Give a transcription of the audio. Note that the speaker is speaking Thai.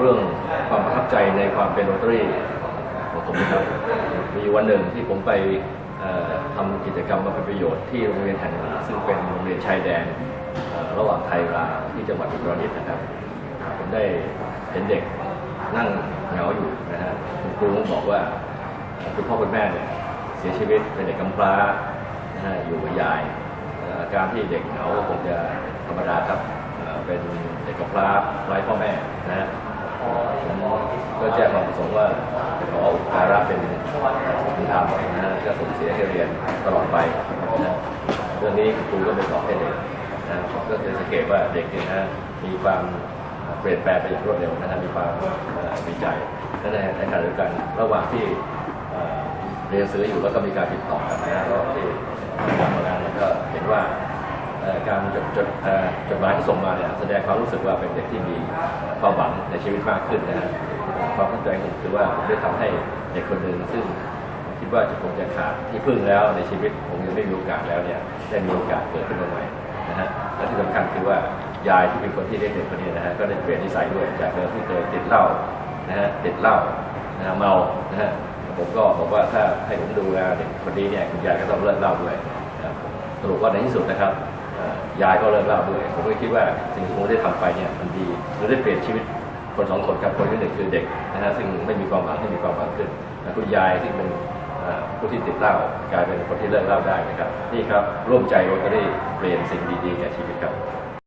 เรื่องความประทับใจในความเป็นโรตารี่ของผมนะครับ มีวันหนึ่งที่ผมไปเอ่อทำกิจกรรมมาเป็นประโยชน์ที่โรงเรียนแห่งหนึ่งซึ่งเป็นโรงเรียนชายแดนระหว่างไทยลาวที่จังหวัดอุตรดิตถ์นะครับ ผมได้เห็นเด็กนั่งเหงาอยู่นะฮะคุณครูบอกว่าเอ่อคุณพ่อคุณแม่เนี่ยเสียชีวิตเป็นเด็กกำพร้านะฮะอยู่กับยายอาการที่เด็กเหงาก็คงจะธรรมดาครับเป็นเด็กกำพร้าไร้พ่อแม่นะฮะ ก็แจ้งความประสงค์ว่าจะขออุปการะเป็นคุณธรรมนะฮะจะส่งเสียให้เรียนตลอดไปนะฮะเรื่องนี้ครูก็ไปสอนให้เด็กนะฮะก็จะสังเกตว่าเด็กเนี่ยนะฮะมีความเปลี่ยนแปลงไปอย่างรวดเร็วนะครับมีความเอ่อมีใจและในในขณะเดียวกันระหว่างที่เรียนหนังสืออยู่แล้วก็มีการติดต่อกันนะระหว่างที่ทำงานเนี่ยก็เห็นว่าการจดจดจดหมายที่ส่งมาเนี่ยแสดงความรู้สึกว่าเป็นเด็กที่มีความหวังในชีวิตมากขึ้นนะฮะ ความเข้าใจผมคือว่าได้ทำให้เด็กคนหนึ่งซึ่งคิดว่าจะคงจะขาดที่พึ่งแล้วในชีวิตคงจะไม่มีโอกาสแล้วเนี่ยได้มีโอกาสเกิดขึ้นมาใหม่นะฮะและที่สำคัญคือว่ายายที่เป็นคนที่เลี้ยงเด็กคนนี้นะฮะก็ได้เปลี่ยนนิสัยด้วยจากเดิมที่เคยติดเหล้านะฮะติดเหล้านะฮะเมานะฮะผมก็บอกว่าถ้าให้ผมดูแลเด็กคนนี้เนี่ยคุณยายก็ต้องเลิกเหล้าด้วยสรุปว่าในที่สุดนะครับยายก็เลิกเหล้าด้วยผมก็คิดว่าสิ่งที่ผมได้ทำไปเนี่ยมันดีหรือได้เปลี่ยนชีวิต คนสองคนครับคนที่หนึ่งคือเด็กนะฮะซึ่งไม่มีความหวังที่มีความหวังขึ้นและคุณยายที่เป็นผู้ที่ติดเหล้ากลายเป็นคนที่เลิกเหล้าได้นะครับ นี่ครับร่วมใจโรตารี่เปลี่ยนสิ่งดีๆแก่ชีวิตครับ